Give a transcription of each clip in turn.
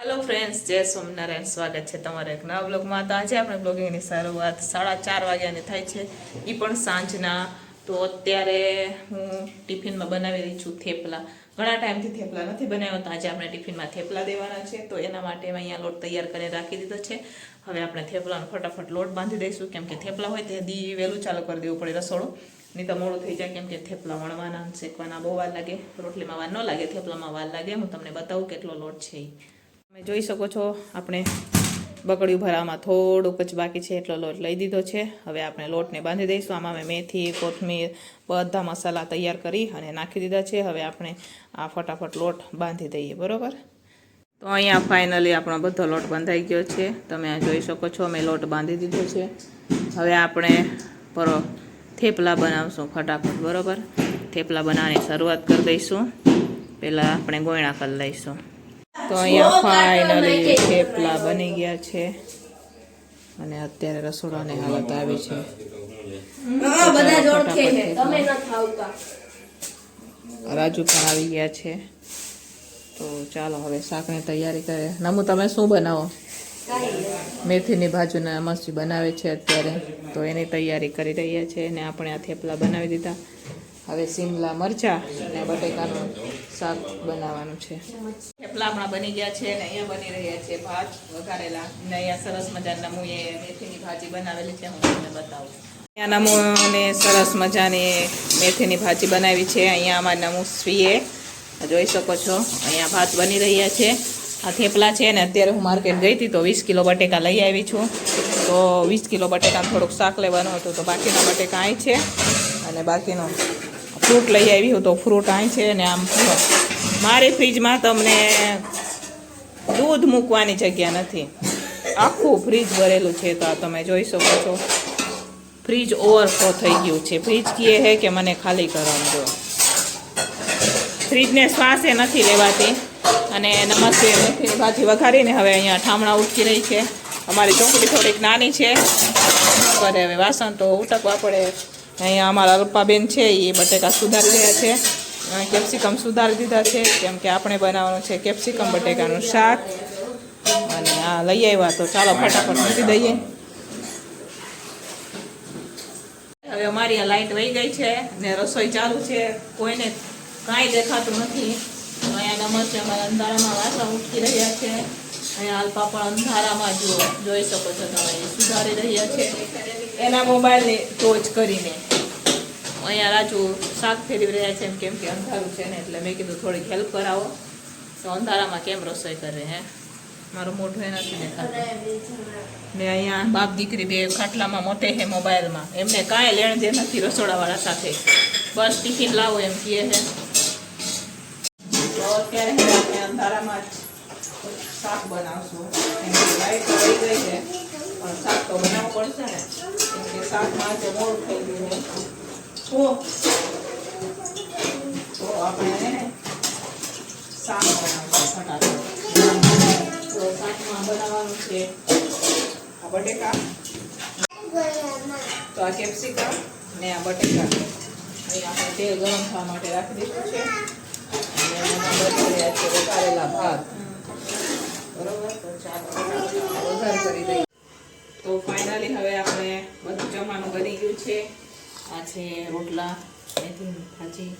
Hello friends જય સોમનારાયણ સ્વાગત છે તમારા એક નવા બ્લોગમાં તો આજે આપણે બ્લોગિંગની શરૂઆત સાડા ચાર વાગ્યાની થાય છે. એ પણ સાંજના. તો અત્યારે હું ટિફિનમાં બનાવી રહી છું થેપલા. ઘણા ટાઈમથી થેપલા નથી બનાવ્યા તો આજે આપણે ટિફિનમાં થેપલા દેવાના છે. તો એના માટે મેં અહીંયા લોટ તૈયાર કરીને રાખી દીધો છે. હવે આપણે થેપલાનો ફટાફટ લોટ બાંધી દઈશું. કેમ કે થેપલા હોય તે દી વહેલું ચાલુ કરી દેવું પડે રસોડું. નહીં તો મોડું થઈ જાય. કેમ કે થેપલા વણવાના શેકવાના બહુ વાર લાગે. રોટલીમાં વાર ન લાગે, થેપલામાં વાર લાગે. હું તમને બતાવું કેટલો લોટ છે ઈ. તમે જોઈ શકો છો, આપણે બકડિયું ભરાવામાં થોડુંક જ બાકી છે, એટલો લોટ લઈ દીધો છે. હવે આપણે લોટને બાંધી દઈશું. આમાં મેં મેથી, કોથમીર, બધા મસાલા તૈયાર કરી અને નાખી દીધા છે. હવે આપણે આ ફટાફટ લોટ બાંધી દઈએ, બરોબર? તો અહીંયા ફાઇનલી આપણો બધો લોટ બંધાઈ ગયો છે. તમે જોઈ શકો છો, મેં લોટ બાંધી દીધો છે. હવે આપણે પરો થેપલા બનાવશું ફટાફટ, બરાબર? થેપલા બનાવવાની શરૂઆત કરી દઈશું. પહેલાં આપણે ગોયણા કરી લઈશું. તો અહીંયા ફાઇનલી થેપલા બની ગયા છે. અને અત્યારે રસોડાની હાલત આવી છે. રાજુ પણ આવી ગયા છે. તો ચાલો હવે શાકની તૈયારી કરે. નમુ તમે શું બનાવો? મેથીની ભાજીના મસ્તી બનાવે છે અત્યારે. તો એની તૈયારી કરી રહ્યા છે અને આપણે આ થેપલા બનાવી દીધા. હવે સિમલા મરચા અને બટેકાનું શાક બનાવવાનું છે. થેપલા આપણા બની ગયા છે અને અહીંયા બની રહ્યા છે ભાત વઘારેલા. અને અહીંયા સરસ મજાના એ મેથીની ભાજી બનાવેલી છે, હું તમને બતાવું. અહીંયા નમૂને સરસ મજાની મેથીની ભાજી બનાવી છે. અહીંયા અમારા સ્વીએ જોઈ શકો છો, અહીંયા ભાત બની રહ્યા છે. આ થેપલા છે ને, અત્યારે હું માર્કેટ ગઈ હતી તો વીસ કિલો બટેકા લઈ આવી છું. તો વીસ કિલો બટેકા થોડુંક શાક લેવાનું હતું, તો બાકીના બટેકા અહીં છે. અને બાકીનું ફ્રૂટ લઈ આવી હું તો ફ્રૂટ અહીં છે અને આમ મારી ફ્રીજમાં તમને દૂધ મૂકવાની જગ્યા નથી. આખું ફ્રીજ ભરેલું છે તો આ તમે જોઈ શકો છો. ફ્રીજ ઓવરફ્લો થઈ ગયું છે. ફ્રીજ કહે છે કે મને ખાલી કરવાનું જો. ફ્રીજને શ્વાસે નથી લેવાતી. અને નમસ્તે મેથી ભાજી વઘારીને હવે અહીંયા ઠામણા ઉટકી રહી છે. અમારી ચોકડી થોડીક નાની છે. કરે હવે વાસણ તો ઉટકવા પડે. અહીંયા અમારા અલ્પાબેન છે, એ બટેકા સુધારી રહ્યા છે. કેપ્સિકમ સુધારી દીધા છે, કેમ કે આપણે બનાવવાનું છે કેપ્સિકમ બટેકાનું શાક. અને આ લઈ આવ્યા, તો ચાલો ફટાફટ મૂકી દઈએ. હવે અમારી આ લાઇટ વહી ગઈ છે ને રસોઈ ચાલુ છે. કોઈને કાંઈ દેખાતું નથી. અહીંયા નમસ્તે અમારા અંધારામાં વાસા ઉઠી રહ્યા છે. અહીંયા અલ્પા પણ અંધારામાં જુઓ, જોઈ શકો છો તમે સુધારી રહ્યા છે. એના મોબાઈલને ટોચ કરીને. અહીંયા રાજુ શાક ફેરવી રહ્યા છે એમ કેમ કે અંધારું છે ને, એટલે મેં કીધું થોડીક હેલ્પ કરાવો. તો અંધારામાં કેમ રસોઈ કરે હે? મારું મોઢું એ નથી દેખાતું. ને અહીંયા બાપ દીકરી બે ખાટલામાં મોટે છે મોબાઈલમાં. એમને કાંઈ લેણ દે નથી રસોડાવાળા સાથે. બસ ટિફિન લાવો એમ કહે છે તો અત્યારે છે ને આપણે અંધારામાં જ શાક બનાવશું. એની લાઈટ તો વહી ગઈ છે, પણ શાક તો બનાવવું પડશે ને. કેમ કે શાકમાં આજે મોડું થઈ ગયું છે. તો આપણે બનાવવાનું શાક બનાવશું ફટાફટ તો શાકમાં બનાવવાનું છે આ બટેકા. તો આ કેપ્સિકમ ને આ બટેકા. અહીં આપણે તેલ ગરમ થવા માટે રાખી દીધું છે. અને એમાં રહ્યા છે વઘારેલા ભાત. બરોબર? તો ચાલો વઘાર કરી દઈએ. તો ફાઇનલી હવે આપણે બધું જમવાનું બની ગયું છે. આ છે રોટલા મેથી ભાજી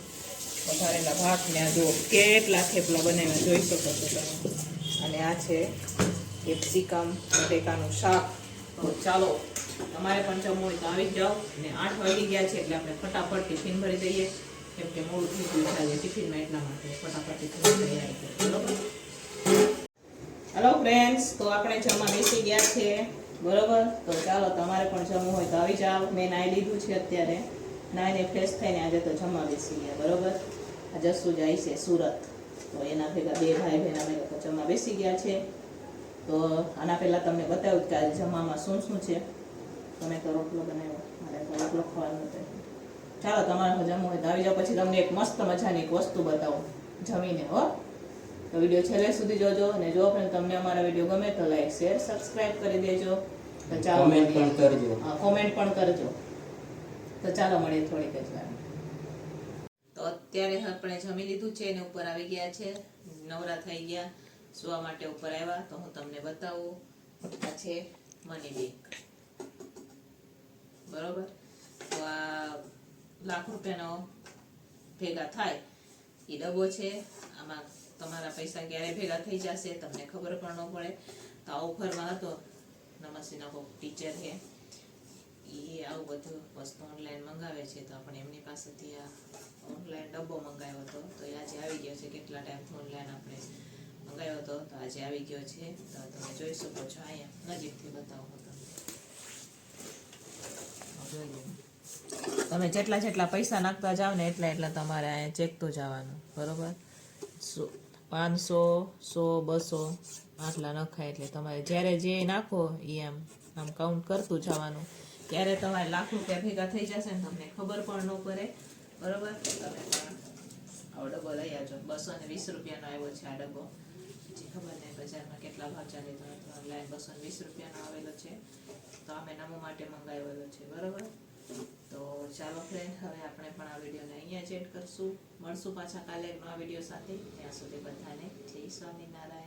વઘારેલા ભાત ને જો કેટલા થેપલા બનાવ્યા જોઈ શકો છો તમે. અને આ છે કેપ્સિકમ બટેકાનું શાક. તો ચાલો, તમારે પણ જમવું હોય તો આવી જ જાઓ. ને આઠ વાગી ગયા છે એટલે આપણે ફટાફટ ટિફિન ભરી દઈએ. કેમ કે મોડું થઈ ગયું છે ટિફિનમાં એટલા માટે ફટાફટ ટિફિન ભરી આવી હેલો ફ્રેન્ડ્સ તો આપણે જમવા બેસી ગયા છે. બરોબર? તો ચાલો, તમારે પણ જમવું હોય તો આવી જાઓ. મેં નાઈ લીધું છે અત્યારે. નાઈને ફ્રેશ થઈને આજે તો જમવા બેસી ગયા બરોબર? આ જસુ જાય છે? સુરત. તો એના ભેગા, બે ભાઈ બહેન અમે લોકો જમવા બેસી ગયા છે. તો આના પહેલાં તમને બતાવ્યું કે આજે જમવામાં શું શું છે. તમે તો રોટલો બનાવ્યો. મારે તો રોટલો ખવાનું હતો. ચાલો, તમારે જમવું હોય તો આવી જાઓ. પછી તમને એક મસ્ત મજાની એક વસ્તુ બતાવું જમીને, હો. તો વીડિયો છેલ્લે સુધી જોજો અને જો પણ તમને અમારા વીડિયો ગમે તો લાઈક શેર સબસ્ક્રાઇબ કરી દેજો. તો ચાલો કોમેન્ટ પણ કરજો. હા, કોમેન્ટ પણ કરજો. તો ચાલો મળીએ થોડીક જ વાર. તો અત્યારે આપણે જમી લીધું છે અને ઉપર આવી ગયા છે. નવરા થઈ ગયા. સુવા માટે ઉપર આવ્યા. તો હું તમને બતાવું. આ છે મની બેગ બરોબર? તો આ લાખ રૂપિયાનો ભેગા થાય. એ ડબ્બો છે. આમાં તમારા પૈસા ક્યારે ભેગા થઈ જશે, તમને ખબર પણ ન પડે. તો આ ઓફરમાં હતો. નમસ્તીના કોક ટીચર છે. એ આવું બધું વસ્તુ ઓનલાઈન મંગાવે છે. તો આપણે એમની પાસેથી આ ઓનલાઈન ડબ્બો મંગાવ્યો હતો. તો એ આજે આવી ગયો છે. કેટલા ટાઈમથી ઓનલાઈન આપણે મંગાવ્યો હતો. તો આજે આવી ગયો છે. તો તમે જોઈ શકો છો અહીંયા. નજીકથી બતાવો તમને. તમે જેટલા જેટલા પૈસા નાખતા જાવ ને એટલા એટલા તમારે અહીંયા ચેકતું જવાનું. બરોબર? સો પાંચસો, સો, બસો, આટલા નખાય એટલે તમારે જ્યારે જે નાખો એ એમ, આમ કાઉન્ટ કરતું જવાનું. ત્યારે તમારે લાખ રૂપિયા ભેગા થઈ જશે ને તમને ખબર પણ ન પડે. બરોબર? તમે પણ આવો ડબ્બો લઈ આવજો. બસો ને વીસ રૂપિયાનો આવ્યો છે આ ડબ્બો. જે ખબર નહીં બજારમાં કેટલા ભાવ ચાલી તો ઓનલાઈન બસો ને વીસ રૂપિયાનો આવેલો છે. તો અમે નમો માટે મંગાવેલો છે. બરોબર? તો ચાલો ફ્રેન્ડ હવે આપણે પણ આ વિડીયોને અહીંયા જ એડ કરશું. મળશું પાછા કાલે નવા વીડિયો સાથે. ત્યાં સુધી બધાને જય સ્વામિનારાયણ.